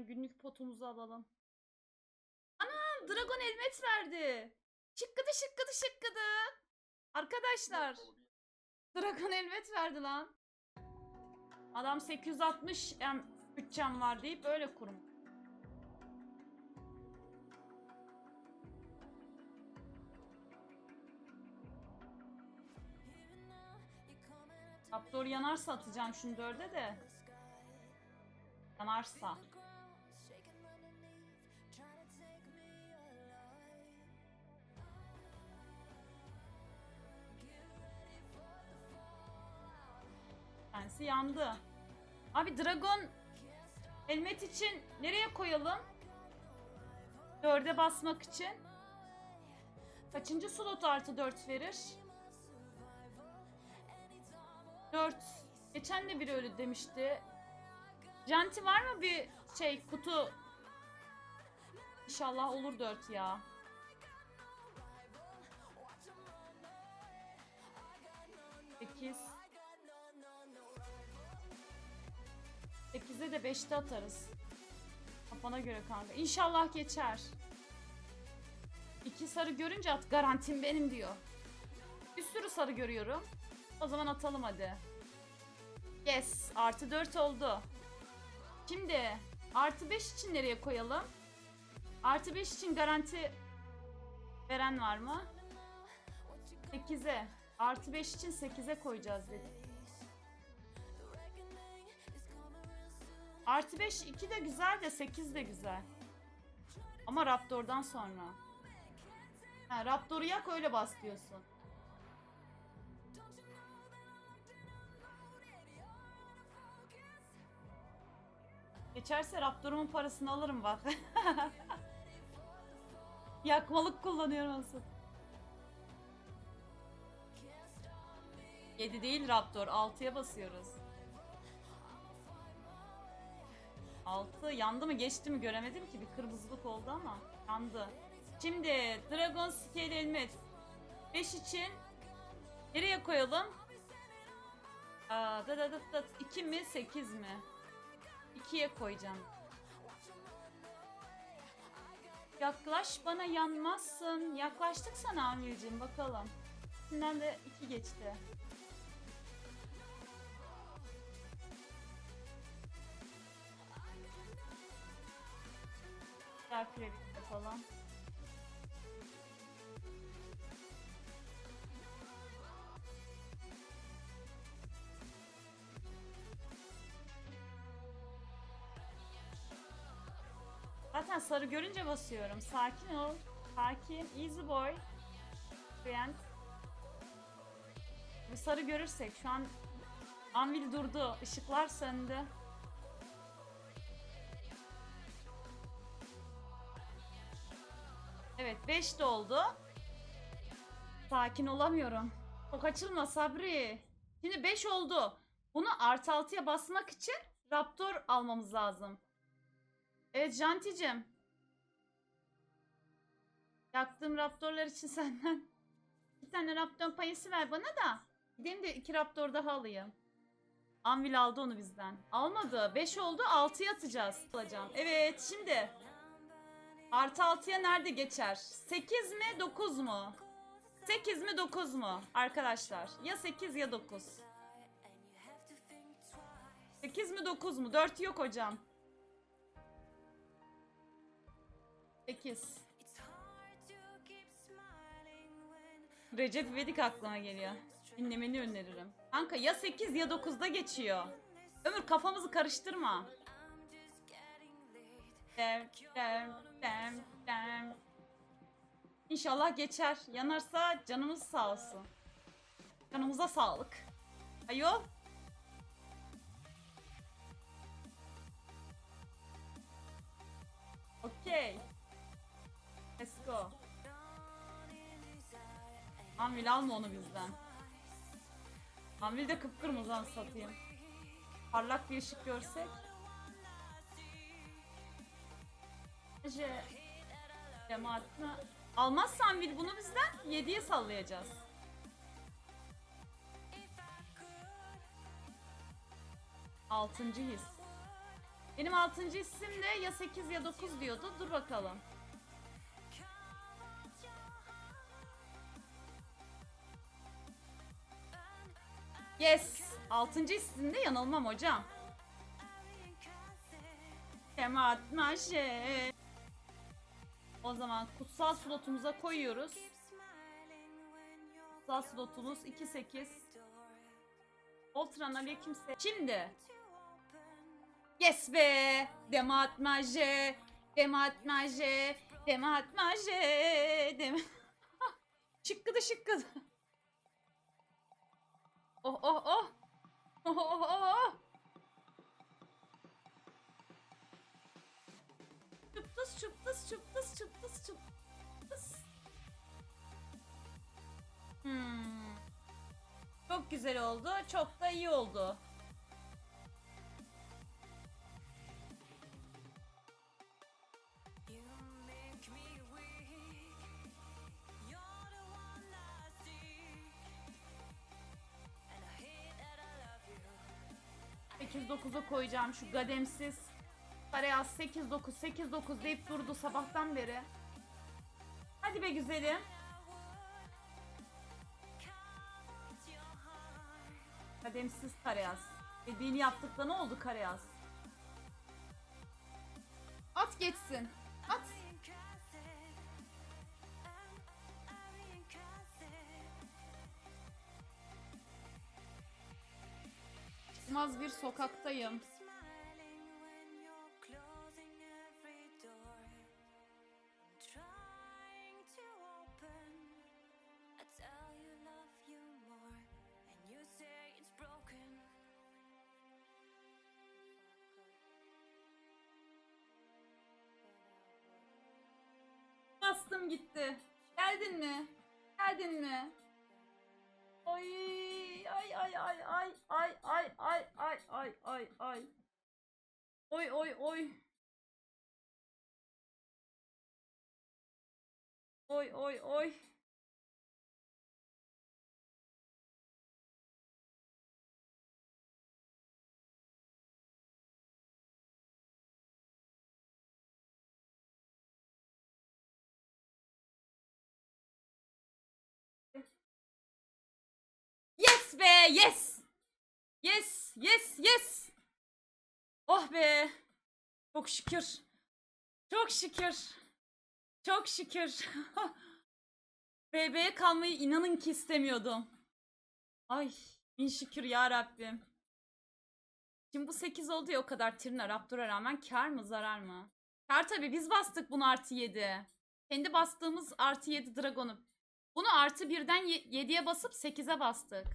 Hemen günlük potumuzu alalım. Anam Dragon Helmet verdi. Şıkkıdı şıkkıdı şıkkıdı. Arkadaşlar. Dragon Helmet verdi lan. Adam 860 em, bütçem var deyip öyle kurum. Raptor yanarsa atacağım şunu dörde de. Yanarsa. Kendisi yandı. Abi Dragon helmet için nereye koyalım? Dörde basmak için. Kaçıncı slot artı dört verir? Dört. Geçen de biri öyle demişti. Janti var mı bir şey kutu? İnşallah olur dört ya. Sekiz. De beşte atarız. Kafana göre kanka. İnşallah geçer. İki sarı görünce at garantim benim diyor. Bir sürü sarı görüyorum. O zaman atalım hadi. Yes. Artı 4 oldu. Şimdi artı 5 için nereye koyalım? Artı 5 için garanti veren var mı? 8'e. Artı 5 için 8'e koyacağız dedik. Artı 5 2 de güzel de 8 de güzel. Ama Raptor'dan sonra. Ha, Raptor'u yak öyle bas diyorsun. Geçerse Raptor'umun parasını alırım bak. Yakmalık kullanıyorum asıl. 7 değil Raptor. 6'ya basıyoruz. 6 yandı mı geçti mi göremedim ki. Bir kırmızılık oldu ama yandı. Şimdi Dragon Scale Helmet 5 için nereye koyalım? Aa, da da da da 2 mi 8 mi? 2'ye koyacağım. Yaklaş bana yanmazsın. Yaklaştık sana Amirciğim bakalım. Şimdiden de 2 geçti. Diğer kredi yapalım. Zaten sarı görünce basıyorum. Sakin ol. Sakin. Easy boy. Friend. Sarı görürsek şu an Anvil durdu. Işıklar söndü. Evet 5 de oldu. Sakin olamıyorum. Çok açılma Sabri. Şimdi 5 oldu. Bunu artı 6'ya basmak için Raptor almamız lazım. Evet Janticim. Yaktığım Raptorlar için senden bir tane Raptor payısı ver bana da. Gideyim de iki Raptor daha alayım. Anvil aldı onu bizden. Almadı. 5 oldu 6'ya atacağız. Alacağım. Evet şimdi. Artı 6'ya nerede geçer? 8 mi 9 mu? 8 mi 9 mu? Arkadaşlar ya 8 ya 9. 8 mi 9 mu? 4 yok hocam. 8. Recep İvedik aklıma geliyor. Dinlemeni öneririm. Kanka ya 8 ya 9'da geçiyor. Ömür kafamızı karıştırma. Dem, dem, dem, dem. İnşallah geçer. Yanarsa canımız sağ olsun. Canımıza sağlık. Ayol. Okey. Let's go. Anvil alma onu bizden. Anvil de kıpkırmızı satayım. Parlak bir ışık görsek. Je cemaatine almazsa Anvil bunu bizden 7'ye sallayacağız. Altıncı his. Benim 6. isim de ya 8 ya 9 diyordu. Dur bakalım. Yes. 6. isimde yanılmam hocam. Kemat Maşe. O zaman kutsal slotumuza koyuyoruz. Kutsal slotumuz 2-8. Voltran aleykümse. Şimdi. Yes be. Demat Maje. Demat Maje. Demat Maje. Dem şıkkıdı şıkkıdı. Oh oh oh. Oh oh oh Tıs çıp tıs çıp tıs çıp tıs çıp tıs. Hmm. Çok güzel oldu. Çok da iyi oldu. ...809'a koyacağım şu gademsiz Karayaz 8-9 8-9 deyip durdu sabahtan beri. Hadi be güzelim. Kademsiz Karayaz. Dediğini yaptık da ne oldu Karayaz? At geçsin. At. Çıkmaz bir sokaktayım. Gitti. Geldin mi? Geldin mi? Ay ay ay ay ay ay ay ay ay ay ay ay. Oy oy oy. Oy oy oy. Be yes. Yes yes yes. Oh be. Çok şükür. Çok şükür. Çok şükür. BB'ye kalmayı inanın ki istemiyordum. Ay bin şükür ya Rabbim. Şimdi bu 8 oldu ya o kadar Trina Raptor'a rağmen kar mı zarar mı? Kar tabi biz bastık bunu artı 7. Kendi bastığımız artı 7 Dragon'u. Bunu artı 1'den 7'ye basıp 8'e bastık.